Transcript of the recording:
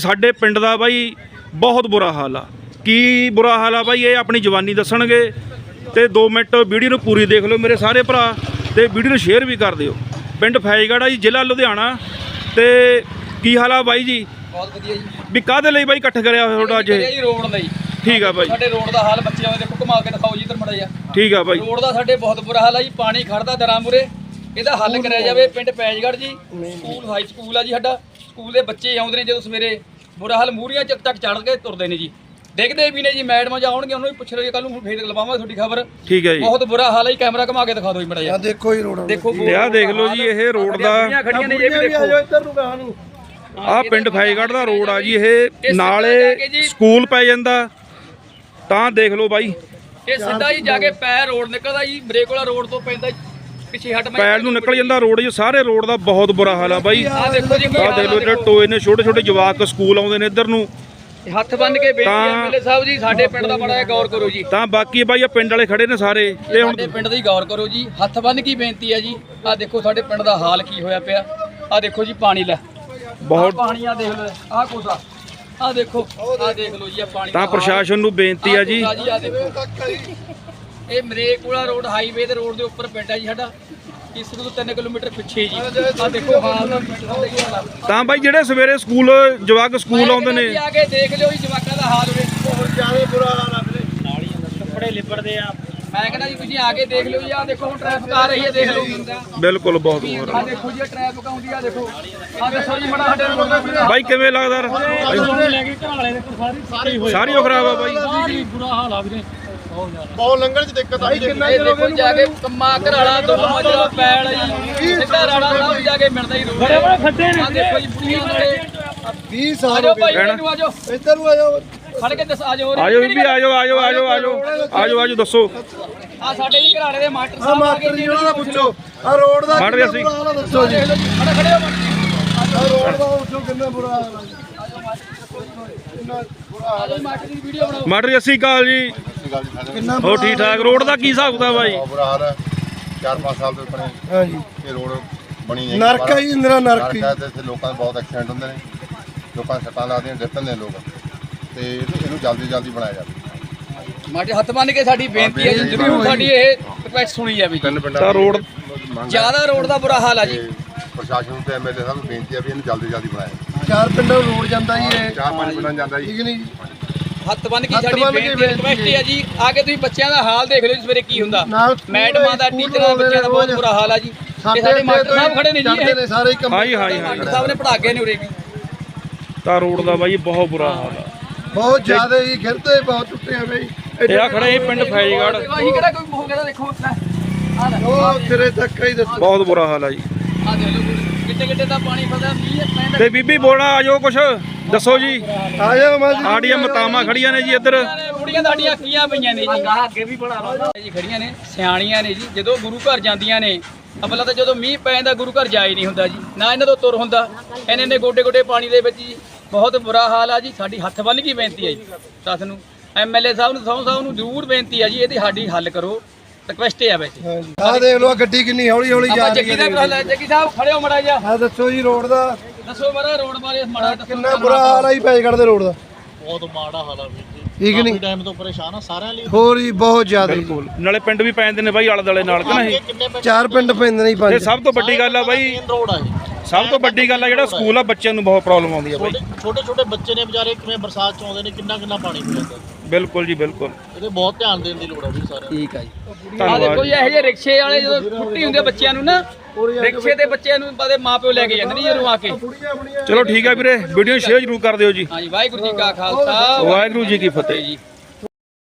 ਸਾਡੇ ਪਿੰਡ ਦਾ ਬਾਈ ਬਹੁਤ ਬੁਰਾ ਹਾਲ ਆ। ਕੀ ਬੁਰਾ ਹਾਲ ਆ ਬਾਈ ਇਹ ਆਪਣੀ ਜਵਾਨੀ ਦੱਸਣਗੇ। ਤੇ 2 ਮਿੰਟ ਵੀਡੀਓ ਨੂੰ ਪੂਰੀ ਦੇਖ ਲਓ ਮੇਰੇ ਸਾਰੇ ਭਰਾ ਤੇ ਵੀਡੀਓ ਨੂੰ ਸ਼ੇਅਰ ਵੀ ਕਰ ਦਿਓ। ਪਿੰਡ ਫੈਜ਼ਗੜ੍ਹ ਆ ਜੀ ਜ਼ਿਲ੍ਹਾ ਲੁਧਿਆਣਾ। ਤੇ ਕੀ ਹਾਲ ਆ ਬਾਈ ਜੀ? ਬਹੁਤ ਵਧੀਆ ਜੀ। ਵੀ ਕਾਹਦੇ ਲਈ ਬਾਈ ਇਕੱਠ ਕਰਿਆ ਹੋਇਆ ਤੁਹਾਡਾ ਅੱਜ? ਇਹ ਰੋਡ ਲਈ। ਠੀਕ ਆ ਬਾਈ। ਸਾਡੇ ਰੋਡ ਦਾ ਹਾਲ ਬੱਚਿਆਂ ਦੇ ਦੇਖੋ ਘੁਮਾ ਕੇ ਦਿਖਾਓ ਜੀ ਇੱਧਰ ਮੜਾ ਜਾ ਠੀਕ ਆ ਬਾਈ। ਰੋਡ ਦਾ ਸਾਡੇ ਬਹੁਤ ਬੁਰਾ ਹਾਲ ਆ ਜੀ ਪਾਣੀ ਖੜਦਾ ਦਰਾਂ ਮੂਰੇ ਇਹਦਾ ਹੱਲ ਕਰਿਆ ਜਾਵੇ ਪਿੰਡ ਪੈਜਗੜ੍ਹ ਜੀ। ਸਕੂਲ ਹਾਈ ਸਕੂਲ ਆ ਜੀ ਸਾਡਾ। ਸਕੂਲ ਦੇ ਬੱਚੇ ਆਉਂਦੇ ਨੇ ਜਦੋਂ ਸਵੇਰੇ ਬੁਰਾ ਹਾਲ ਮੂਰੀਆਂ ਚੱਕ ਚੱਕ ਚੜ੍ਹ ਕੇ ਤੁਰਦੇ ਨੇ ਜੀ। ਦੇਖਦੇ ਵੀ ਨੇ ਜੀ ਮੈਡਮ ਜਾਉਣਗੇ ਉਹਨੂੰ ਵੀ ਪੁੱਛ ਰਹੇ ਕੱਲ ਨੂੰ ਫੇਰ ਲਵਾਵਾਂਗੇ ਤੁਹਾਡੀ ਖਬਰ। ਠੀਕ ਹੈ ਜੀ। ਬਹੁਤ ਬੁਰਾ ਹਾਲ ਹੈ ਜੀ ਕੈਮਰਾ ਘੁਮਾ ਕੇ ਦਿਖਾ ਦਿਓ ਜੀ ਮੜਾ ਜਾ ਦੇਖੋ ਹੀ ਰੋਡ ਦੇਖੋ ਆਹ ਦੇਖ ਲਓ ਜੀ ਇਹ ਰੋਡ ਦਾ ਖੜੀਆਂ ਨੇ ਇਹ ਵੀ ਦੇਖੋ। ਇੱਧਰ ਨੂੰ ਗਾਹ ਨੂੰ। ਆਹ ਪਿੰਡ ਫੈਜ਼ਗੜ੍ਹ ਦਾ ਰੋਡ ਆ ਜੀ ਇਹ ਨਾਲੇ ਸਕੂਲ ਪੈ ਜਾਂਦਾ। ਤਾਂ ਦੇਖ ਲਓ ਬਾਈ। ਇਹ ਸਿੱਧਾ ਹੀ ਜਾ ਕੇ ਪੈਰ ਰੋਡ ਨਿਕਲਦਾ ਜੀ ਬ੍ਰੇਕ ਵਾਲਾ ਰੋਡ ਤੋਂ ਪੈਂਦਾ ਪਿੱਛੇ ਹਟ ਮੈਂ ਪੈਰ ਨੂੰ ਨਿਕਲ ਜਾਂਦਾ ਰੋਡ ਜੀ ਸਾਰੇ ਰੋਡ ਦਾ ਬਹੁਤ ਬੁਰਾ ਹਾਲ ਆ ਬਾਈ। ਆਹ ਦੇਖੋ ਜੀ ਆਹ ਦੇਖ ਲਓ ਜਿਹੜੇ ਟੋਏ ਨੇ ਛੋਟੇ ਛੋਟੇ ਜਵਾਕ ਸਕੂਲ ਆਉਂਦੇ ਨੇ ਇੱਧਰ ਨੂੰ। ਹੱਥ ਬੰਨ ਕੇ ਬੇਨਤੀ ਤਾਂ- ਐਮਐਲਏ ਸਾਹਿਬ ਜੀ ਸਾਡੇ ਪਿੰਡ ਦਾ ਬੜਾ ਗੌਰ ਕਰੋ ਜੀ। ਤਾਂ ਬਾਕੀ ਬਾਈ ਆ ਪਿੰਡ ਵਾਲੇ ਖੜੇ ਨੇ ਸਾਰੇ ਇਹ ਹੁਣ ਸਾਡੇ ਪਿੰਡ ਦੀ ਗੌਰ ਕਰੋ ਜੀ ਹੱਥ ਬੰਨ ਕੀ ਬੇਨਤੀ ਹੈ ਜੀ? ਆਹ ਦੇਖੋ ਸਾਡੇ ਪਿੰਡ ਦਾ ਹਾਲ ਕੀ ਹੋਇਆ ਪਿਆ। ਆਹ ਦੇਖੋ ਜੀ ਪਾਣੀ ਲੈ। ਬਹੁਤ ਆਹ ਪਾਣੀ ਆ ਦੇਖ ਲਓ ਆਹ ਕੋਸਾ। ਆਹ ਦੇਖੋ ਆਹ ਦੇਖ ਲਓ ਜੀ ਆਹ ਪਾਣੀ। ਤਾਂ। ਪ੍ਰਸ਼ਾਸਨ ਨੂੰ ਬੇਨਤੀ ਆ ਜੀ। ਆਹ ਆਹ ਦੇਖੋ। ਇਹ ਮਰੇਕੋਲਾ ਰੋਡ ਹਾਈਵੇ ਦੇ ਰੋਡ ਦੇ ਉੱਪਰ ਪਿੰਡ ਹੈ ਜੀ ਸਾਡਾ। ਇਸ ਤੋਂ 3 ਕਿਲੋਮੀਟਰ ਪਿੱਛੇ ਜੀ। ਆਹ ਦੇਖੋ ਹਾਲ। ਤਾਂ ਬਾਈ ਜਿਹੜੇ ਸਵੇਰੇ ਸਕੂਲ ਜਵਾਕ ਸਕੂਲ ਆਉਂਦੇ ਨੇ। ਆ ਕੇ ਦੇਖ ਲਿਓ ਜੀ ਜਵਾਕਾਂ ਦਾ ਹਾਲ ਵੇ ਬਹੁਤ ਜ਼ਿਆਦਾ ਬੁਰਾ ਹਾਲ ਆ ਵੀਰੇ। ਮੈਂ ਕਹਿੰਦਾ ਜੀ ਤੁਸੀਂ ਆ ਕੇ ਦੇਖ ਲਿਓ ਜੀ ਆਹ ਦੇਖੋ ਹੁਣ ਟ੍ਰੈਫਿਕ ਆ ਰਹੀ ਹੈ ਦੇਖ ਲਓ। ਬਿਲਕੁਲ ਬਹੁਤ ਬੁਰਾ ਆ ਦੇਖੋ ਜੀ ਟ੍ਰੈਫਿਕ ਆਉਂਦੀ ਆ ਦੇਖੋ। ਆ ਦੱਸੋ ਜੀ ਮੜਾ ਸਾਡੇ ਰੋਡ ਦਾ ਵੀਰੇ ਬਾਈ ਕਿਵੇਂ ਲੱਗਦਾ? ਸਾਰੀ ਉਹ ਖਰਾਬ ਆ ਬਾਈ। ਬਹੁਤ ਲੰਘਣ ਚ ਦਿੱਕਤ ਆਈ ਕਿੰਨਾ ਇਹ ਦੇਖੋ ਜਾ ਕੇ ਕੰਮਾ ਘਰਾਲਾ ਦੋ ਮਜਰਾ ਪੈਲ ਜੀ। ਸਿੱਧਾ ਰਾੜਾ ਸਾਹਿਬ ਜਾ ਕੇ ਮਿਲਦਾ ਹੀ ਰੋਡ ਬੜੇ ਬੜੇ ਖੱਡੇ ਨੇ ਆ ਦੇਖੋ ਜੀ ਬੁੜੀਆਂ ਨਾਲੇ 20 ਸਾਲ ਆਜੋ ਹੋ ਗਏ। ਭਾਈ ਇੱਧਰ ਨੂੰ ਆਜੋ। ਇੱਧਰ ਨੂੰ ਆ ਜਾਓ ਖੜ ਕੇ ਦੱਸ ਆਜੋ ਆਜੋ ਬੀਬੀ ਆਜੋ ਆਜੋ ਆਜੋ ਆਜੋ। ਆਜੋ ਆਜੋ ਦੱਸੋ। ਆ ਸਾਡੇ ਜੀ ਘਰਾੜੇ ਦੇ ਮਾਸਟਰ ਆ ਸਾਹਿਬ ਆ ਮਾਸਟਰ ਗਏ ਜੀ। ਉਹਨਾਂ ਦਾ ਪੁੱਛੋ। ਆ ਰੋਡ ਦਾ ਮਾਰ ਰਿਹਾ ਸੀ। ਆ ਦੱਸੋ ਜੀ। ਜੀ। ਖੜੇ ਖੜੇ ਹੋ ਮਾਸਟਰ ਆ ਰੋਡ ਦਾ ਪੁੱਛੋ ਕਿੰਨਾ ਬੁਰਾ ਹਾਲ ਆ। ਜੀ। ਦੀ ਬਣਾਓ। ਮਾਟਰੀ ਅਸੀਂ ਕਾਲ ਜੀ। ਕਿੰਨਾ ਹੋ ਠੀਕ ਠਾਕ ਰੋਡ ਦਾ ਕੀ ਹਿਸਾਬ ਕਿਤਾਬ ਬਾਈ ਬਹੁਤ ਬੁਰਾ ਹਾਲ ਹੈ ਚਾਰ ਪੰਜ ਸਾਲ ਤੋਂ ਬਣੇ ਹਾਂਜੀ। ਇਹ ਰੋਡ ਬਣੀ ਨਹੀਂ ਨਰਕ ਹੈ ਜੀ ਇੰਦਰਾ ਨਰਕ ਹੀ। ਹੈ ਤੇ ਇੱਥੇ ਲੋਕਾਂ ਦੇ ਬਹੁਤ ਐਕਸੀਡੈਂਟ ਹੁੰਦੇ ਨੇ। ਲੋਕਾਂ ਦੇ ਸੱਟਾਂ ਲੱਗਦੀਆਂ ਡਿੱਗਦੇ ਨੇ ਲੋਕ। ਤੇ ਇਹਨੂੰ ਇਹਨੂੰ ਜਲਦੀ ਜਲਦੀ ਬਣਾਇਆ ਜਾਵੇ। ਮਾਸਟਰ ਹੱਥ ਬੰਨ ਕੇ ਸਾਡੀ ਬੇਨਤੀ ਹੈ ਜੀ ਜ਼ਰੂਰ ਸਾਡੀ ਇਹ ਰਿਕੁਐਸਟ ਸੁਣੀ ਜਾਵੇ ਜੀ ਤਿੰਨ ਪਿੰਡਾਂ ਤਾਂ ਦੀ ਰੋਡ ਜ਼ਿਆਦਾ ਰੋਡ ਦਾ ਬੁਰਾ ਹਾਲ ਆ ਜੀ। ਪ੍ਰਸ਼ਾਸਨ ਨੂੰ ਤੇ ਐਮਐਲਏ ਸਾਹਿਬ ਨੂੰ ਬੇਨਤੀ ਹੈ ਵੀ ਇਹਨੂੰ ਜਲਦੀ ਜਲਦੀ ਬਣਾਇਆ ਜਾਵੇ। ਚਾਰ ਪਿੰਡਾਂ ਨੂੰ ਰੋਡ ਜਾਂਦਾ ਜੀ ਇਹ। ਚਾਰ ਪੰਜ ਪਿੰਡਾਂ ਜਾਂਦਾ ਜੀ। ਠੀਕ ਨਹੀਂ ਹੱਥ ਬੰਨ ਕੇ ਹੱਥ ਸਾਡੀ ਬੰਨ੍ਹ ਕੇ ਬੇਨਤੀ ਰਿਕੁਐਸਟ ਹੈ ਜੀ। ਆ ਕੇ ਤੁਸੀਂ ਬੱਚਿਆਂ ਦਾ ਹਾਲ ਦੇਖ ਲਿਓ ਜੀ ਸਵੇਰੇ ਕੀ ਹੁੰਦਾ। ਨਾਲ ਸਕੂਲ ਮੈਡਮਾਂ ਦਾ ਸਕੂਲ ਟੀਚਰਾਂ ਦਾ ਬੱਚਿਆਂ ਦਾ ਬਹੁਤ ਰੋਜ਼। ਬੁਰਾ ਹਾਲ ਆ ਜੀ। ਇਹ ਸਾਡੇ ਮਾਸਟਰ ਸਾਹਿਬ ਖੜੇ ਨੇ ਜੀ ਇਹ। ਨੇ ਸਾਰੇ ਹੀ ਕੰਮ ਹਾਈ ਹਾਈ ਹਾਈ ਮਾਸਟਰ ਸਾਹਿਬ ਨੇ ਪੜ੍ਹਾ ਕੇ ਨੇ ਉਰੇ ਵੀ। ਤਾਂ ਰੋਡ ਦਾ ਬਾਈ ਬਹੁਤ ਬੁਰਾ ਹਾਲ ਆ। ਬਹੁਤ ਜ਼ਿਆਦਾ ਹੀ ਗਿਰਦੇ ਬਹੁਤ ਟੁੱਟੇ ਆ ਬਈ। ਇਹ ਆ ਖੜਾ ਇਹ ਪਿੰਡ ਫੈਜ਼ਗੜ੍ਹ ਅਸੀਂ ਕਿਹੜਾ ਕੋਈ ਹੋ ਗਿਆ ਦੇਖੋ ਆ ਲੈ। ਉਹ ਸਿਰੇ ਤੱਕ ਹੀ ਦੱਸੋ। ਬਹੁਤ ਬੁਰਾ ਹਾਲ ਆ ਜੀ। ਆ ਦੇਖ ਲਓ ਕਿੱਡੇ ਕਿੱਡੇ ਦਾ ਪਾਣੀ ਫਸਦਾ ਮੀਂਹ ਪੈਂਦਾ ਤੇ ਬੀਬੀ ਬੋਲਣਾ ਆਜੋ ਕੁਛ। ਦੱਸੋ ਜੀ। ਆਇਆ ਮਾਜੀ ਸਾਡੀਆਂ ਮਤਾਵਾਂ ਖੜੀਆਂ ਨੇ ਜੀ ਇੱਧਰ। ਬੁੜੀਆਂ ਸਾਡੀਆਂ ਕੀਆਂ ਪਈਆਂ ਨੇ ਜੀ। ਅੱਗੇ ਵੀ ਬਣਾ ਲਓ। ਜੀ ਖੜੀਆਂ ਨੇ ਸਿਆਣੀਆਂ ਨੇ ਜੀ। ਜਦੋਂ ਗੁਰੂ ਘਰ ਜਾਂਦੀਆਂ ਨੇ ਅਬਲਾ ਤਾਂ ਜਦੋਂ ਮੀਂਹ ਪੈ ਜਾਂਦਾ ਗੁਰੂ ਘਰ ਜਾ ਹੀ ਨਹੀਂ ਹੁੰਦਾ ਜੀ। ਨਾ ਇਹਨਾਂ ਤੋਂ ਤੁਰ ਹੁੰਦਾ। ਇਹਨੇ ਨੇ ਗੋਡੇ ਗੋਡੇ ਪਾਣੀ ਦੇ ਵਿੱਚ ਜੀ। ਬਹੁਤ ਬੁਰਾ ਹਾਲ ਆ ਜੀ ਸਾਡੀ ਹੱਥ ਬੰਨ ਕੀ ਬੇਨਤੀ ਹੈ ਜੀ? ਸੱਸ ਨੂੰ ਐਮਐਲਏ ਸਾਹਿਬ ਨੂੰ ਸੌ ਸਾਹਿਬ ਨੂੰ ਜ਼ਰੂਰ ਬੇਨਤੀ ਹੈ ਜੀ ਇਹਦੀ ਸਾਡੀ ਹੱਲ ਕਰੋ ਰਿਕਵੈਸਟ ਹੈ ਵੈਸੇ ਆਹ ਦੇਖ ਲਓ ਗੱਡੀ ਕਿੰਨੀ ਹੌਲੀ ਹੌਲੀ ਜਾ ਰਹੀ ਹੈ ਜੱਗੀ ਸਾਹਿਬ ਖੜੇ ਹੋ ਮੜਾ ਜਾ ਆ ਦੱਸੋ ਜੀ ਰੋਡ ਦਾ। ਦੱਸੋ ਮੜਾ ਰੋਡ ਬਾਰੇ ਮੜਾ ਦੱਸੋ। ਕਿੰਨਾ ਬੁਰਾ ਹਾਲ ਆ ਜੀ ਪੈਜਗੜ ਦੇ ਰੋਡ ਦਾ। ਬਹੁਤ ਮਾੜਾ ਹਾਲ ਆ ਵੀਰ ਜੀ। ਠੀਕ ਨਹੀਂ? ਟਾਈਮ ਤੋਂ ਪਰੇਸ਼ਾਨ ਆ ਸਾਰਿਆਂ ਲਈ। ਹੋਰ ਜੀ ਬਹੁਤ ਜ਼ਿਆਦਾ। ਜੀ। ਬਿਲਕੁਲ। ਨਾਲੇ ਪਿੰਡ ਵੀ ਪੈ ਜਾਂਦੇ ਨੇ ਬਾਈ ਆਲੇ ਦੁਆਲੇ ਨਾਲ ਕਿ ਨਹੀਂ? ਚਾਰ ਪਿੰਡ ਪੈਂਦੇ ਨੇ ਜੀ ਪੰਜ। ਸਭ ਤੋਂ ਵੱਡੀ ਗੱਲ ਆ ਬਾਈ। ਮੇਨ ਰੋਡ ਆ ਇਹ। ਸਭ ਤੋਂ ਵੱਡੀ ਗੱਲ ਆ ਜਿਹੜਾ ਸਕੂਲ ਆ ਬੱਚਿਆਂ ਨੂੰ ਬਹੁਤ ਪ੍ਰੋਬਲਮ ਆਉਂਦੀ ਆ ਬਾਈ। ਛੋਟੇ ਛੋਟੇ ਬੱਚੇ ਨੇ ਵਿਚਾਰੇ ਕਿਵੇਂ ਬਰਸਾਤ ਚ ਆਉਂਦੇ ਨੇ ਕਿੰਨਾ ਕਿੰਨਾ ਪਾਣੀ ਪੀ ਜਾਂਦਾ। ਬਿਲਕੁਲ ਜੀ ਬਿਲਕੁਲ। ਇਹਦੇ ਬਹੁਤ ਧਿਆਨ ਦੇਣ ਦੀ ਲੋੜ ਆ ਵੀ ਸਾਰਿਆਂ ਨੂੰ। ਠੀਕ ਆ ਜੀ। ਆ ਦੇਖੋ ਜੀ। ਇਹੋ ਜਿਹੇ ਰਿਕਸ਼ੇ ਵਾਲੇ ਜਦੋਂ ਛੁੱਟੀ ਹੁੰਦੀ ਆ ਬੱਚਿਆਂ ਨੂੰ ਨਾ ਰਿਕਸ਼ੇ ਤੇ ਬੱਚਿਆਂ ਨੂੰ ਬਾਦੇ ਮਾਪਿਓ ਲੈ ਕੇ ਜਾਂਦੇ ਨੇ ਜਦੋਂ ਆ ਕੇ। ਚਲੋ ਠੀਕ ਆ ਵੀਰੇ ਵੀਡੀਓ ਸ਼ੇਅਰ ਜ਼ਰੂਰ ਕਰ ਦਿਓ ਜੀ। ਹਾਂਜੀ ਵਾਹਿਗੁਰੂ ਜੀ ਕਾ ਖਾਲਸਾ ਵਾਹਿਗੁਰੂ ਜੀ ਕੀ ਫਤਿਹ ਜੀ।